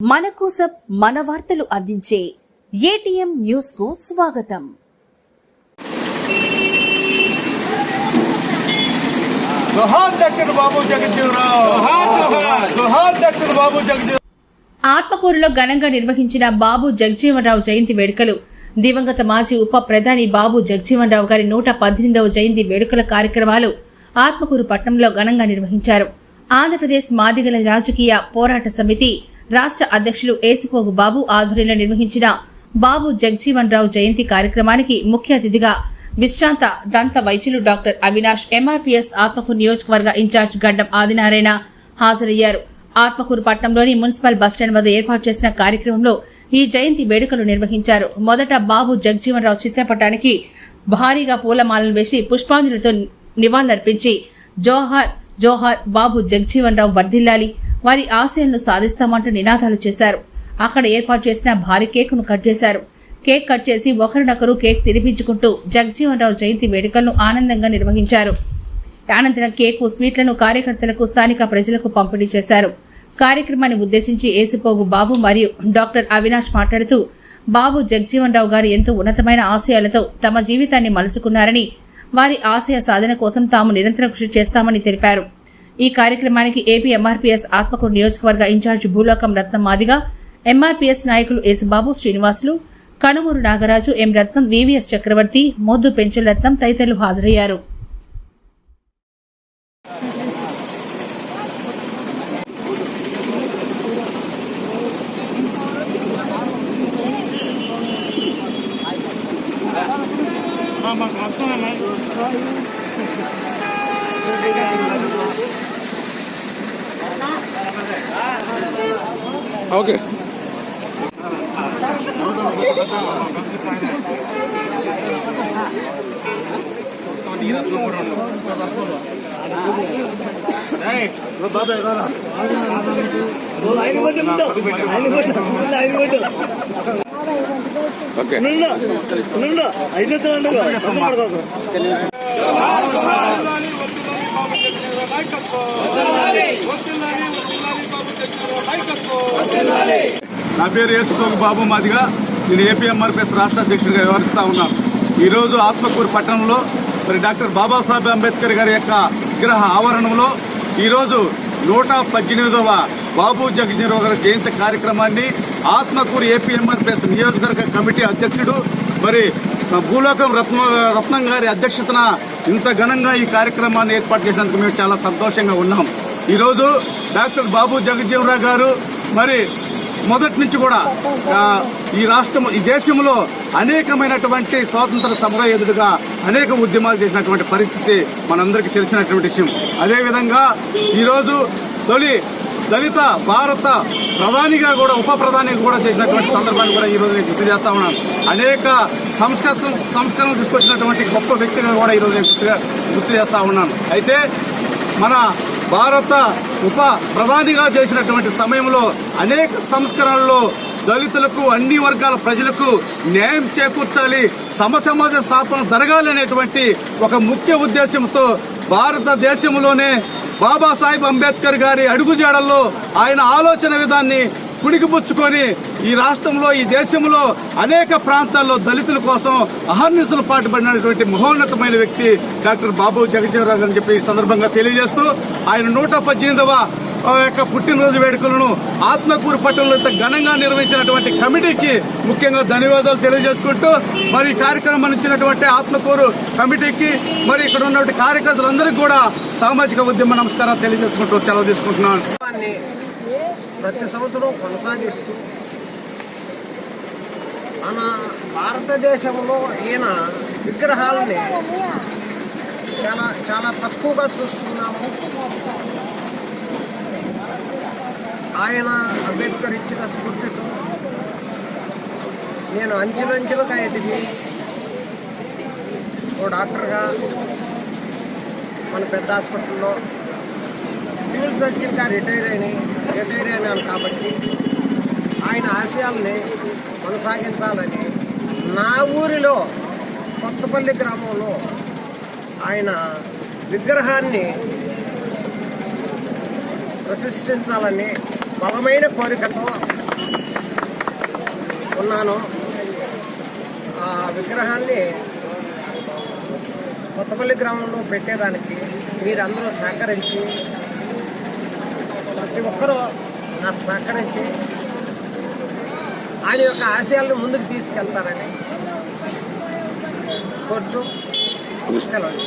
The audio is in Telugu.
మన కోసం మన వార్తలు అందించే ఏటీఎం న్యూస్కు స్వాగతం. బాబు బాబు ఆత్మకూరులో ఘనంగా నిర్వహించిన బాబు జగజీవనరావు జయంతి వేడుకలు. దివంగత మాజీ ఉప ప్రధాని బాబు జగజీవనరావు గారి నూట పద్దెనిమిదవ జయంతి వేడుకల కార్యక్రమాలు ఆత్మకూరు పట్టణంలో ఘనంగా నిర్వహించారు. ఆంధ్రప్రదేశ్ మాదిగల రాజకీయ పోరాట సమితి రాష్ట్ర అధ్యక్షులు ఏసుకోబు బాబు ఆధ్వర్యంలో నిర్వహించిన బాబు జగజీవనరావు జయంతి కార్యక్రమానికి ముఖ్య అతిథిగా విశ్రాంత దంత వైద్యులు డాక్టర్ అవినాష్ ఎంఆర్పీఎస్ ఆత్మకూరు నియోజకవర్గ ఇన్ఛార్జ్ గడ్డం ఆదినారాయణ హాజరయ్యారు. ఆత్మకూరు పట్టణంలోని మున్సిపల్ బస్టాండ్ వద్ద ఏర్పాటు చేసిన కార్యక్రమంలో ఈ జయంతి వేడుకలు నిర్వహించారు. మొదట బాబు జగజీవనరావు చిత్రపటానికి భారీగా పూలమాలలు వేసి పుష్పాంజలితో నివాళులర్పించి జోహార్ జోహార్ బాబు జగజీవనరావు వర్ధిల్లాలి. వారి ఆశయాలను సాధిస్తామంటూ నినాదాలు చేశారు. అక్కడ ఏర్పాటు చేసిన భారీ కేకును కట్ చేశారు. కేక్ కట్ చేసి ఒకరినొకరు కేక్ తినిపించుకుంటూ జగజీవనరావు జయంతి వేడుకలను ఆనందంగా నిర్వహించారు. అనంతరం కేకు స్వీట్లను కార్యకర్తలకు స్థానిక ప్రజలకు పంపిణీ చేశారు. కార్యక్రమాన్ని ఉద్దేశించి ఏసిపోగు బాబు మరియు డాక్టర్ అవినాష్ మాట్లాడుతూ బాబు జగజీవన్ రావు గారు ఎంతో ఉన్నతమైన ఆశయాలతో తమ జీవితాన్ని మలుచుకున్నారని వారి ఆశయ సాధన కోసం తాము నిరంతరం కృషి చేస్తామని తెలిపారు. ఈ కార్యక్రమానికి ఏపీ ఎంఆర్పీఎస్ ఆత్మకూరు నియోజకవర్గ ఇన్ఛార్జ్ భూలోకం రత్నం మాదిగా ఎంఆర్పీఎస్ నాయకులు యేసుబాబు శ్రీనివాసులు కనుమూరు నాగరాజు ఎం రత్నం వివిఎస్ చక్రవర్తి మోద్దు పెంచుల రత్నం తదితరులు హాజరయ్యారు. ഓക്കെ. ഓക്കെ. അതിനകത്ത് വേണ്ട నా పేరు యేసుప్రభు బాబు మాదిగా నేను ఏపీఎంఆర్పీఎస్ రాష్ట్ర అధ్యక్షుడిగా వ్యవహరిస్తా ఉన్నాను ఈరోజు ఆత్మకూరు పట్టణంలో మరి డాక్టర్ బాబాసాహెబ్ అంబేద్కర్ గారి యొక్క విగ్రహ ఆవరణంలో ఈరోజు నూట పద్దెనిమిదవ బాబు జగజీరావు గారి జయంతి కార్యక్రమాన్ని ఆత్మకూరు ఏపీఎంఆర్పీఎస్ నియోజకవర్గ కమిటీ అధ్యక్షుడు మరి భూలోకం రత్న రత్నం గారి అధ్యక్షతన ఇంత ఘనంగా ఈ కార్యక్రమాన్ని ఏర్పాటు చేసినందుకు మేము చాలా సంతోషంగా ఉన్నాం. ఈరోజు డాక్టర్ బాబు జగజ్జీవరావు గారు మరి మొదటి నుంచి కూడా ఈ రాష్ట్రం ఈ దేశంలో అనేకమైనటువంటి స్వాతంత్ర సమరయోధుడుగా అనేక ఉద్యమాలు చేసినటువంటి పరిస్థితి మనందరికీ తెలిసినటువంటి విషయం. అదేవిధంగా ఈరోజు తొలి దళిత భారత ప్రధానిగా కూడా ఉప ప్రధానిగా కూడా చేసినటువంటి సందర్భాన్ని కూడా ఈ రోజు నేను గుర్తు చేస్తా ఉన్నాను. అనేక సంస్కరణ సంస్కరణలు తీసుకొచ్చినటువంటి గొప్ప వ్యక్తిగా కూడా ఈ నేను గుర్తు చేస్తా ఉన్నాను. అయితే మన భారత ఉప ప్రధానిగా చేసినటువంటి సమయంలో అనేక సంస్కరణల్లో దళితులకు అన్ని వర్గాల ప్రజలకు న్యాయం చేకూర్చాలి సమసమాజ స్థాపన జరగాలి అనేటువంటి ఒక ముఖ్య ఉద్దేశంతో భారతదేశంలోనే బాబాసాహెబ్ అంబేద్కర్ గారి అడుగుజాడల్లో ఆయన ఆలోచన విధాన్ని పుణికిపుచ్చుకొని ఈ రాష్ట్రంలో ఈ దేశంలో అనేక ప్రాంతాల్లో దళితుల కోసం అహర్నిశలు పాటుపడినటువంటి మహోన్నతమైన వ్యక్తి డాక్టర్ బాబు జగజీవరాజు అని చెప్పి ఈ సందర్భంగా తెలియజేస్తూ ఆయన నూట పద్దెనిమిదవ ఆ యొక్క పుట్టినరోజు వేడుకలను ఆత్మకూరు పట్టణంలో ఇంత ఘనంగా నిర్వహించినటువంటి కమిటీకి ముఖ్యంగా ధన్యవాదాలు తెలియజేసుకుంటూ మరి ఈ కార్యక్రమం ఇచ్చినటువంటి ఆత్మకూరు కమిటీకి మరి ఇక్కడ ఉన్నటువంటి కార్యకర్తలందరికీ కూడా సామాజిక ఉద్యమ నమస్కారాలు తెలియజేసుకుంటూ సెలవు తీసుకుంటున్నాను. ప్రతి సంవత్సరం కొనసాగిస్తూ. మన భారతదేశంలో ఈయన విగ్రహాలని చాలా చాలా తక్కువగా చూస్తున్నాము. ఆయన అంబేద్కర్ ఇచ్చిన స్ఫూర్తితో నేను అంచెలంచెలుగా ఎదిగి ఓ డాక్టర్గా మన పెద్ద హాస్పిటల్లో సివిల్ రిటైర్ అయినాయి. రిటైర్ అయినాను కాబట్టి ఆయన ఆశయాల్ని కొనసాగించాలని నా ఊరిలో కొత్తపల్లి గ్రామంలో ఆయన విగ్రహాన్ని ప్రతిష్ఠించాలని బలమైన కోరికతో ఉన్నాను. ఆ విగ్రహాన్ని కొత్తపల్లి గ్రామంలో పెట్టేదానికి మీరందరూ సహకరించి ప్రతి ఒక్కరూ నాకు సహకరించి ఆయన యొక్క ఆశయాలను ముందుకు తీసుకెళ్తారని కోరుచు. సెలవు.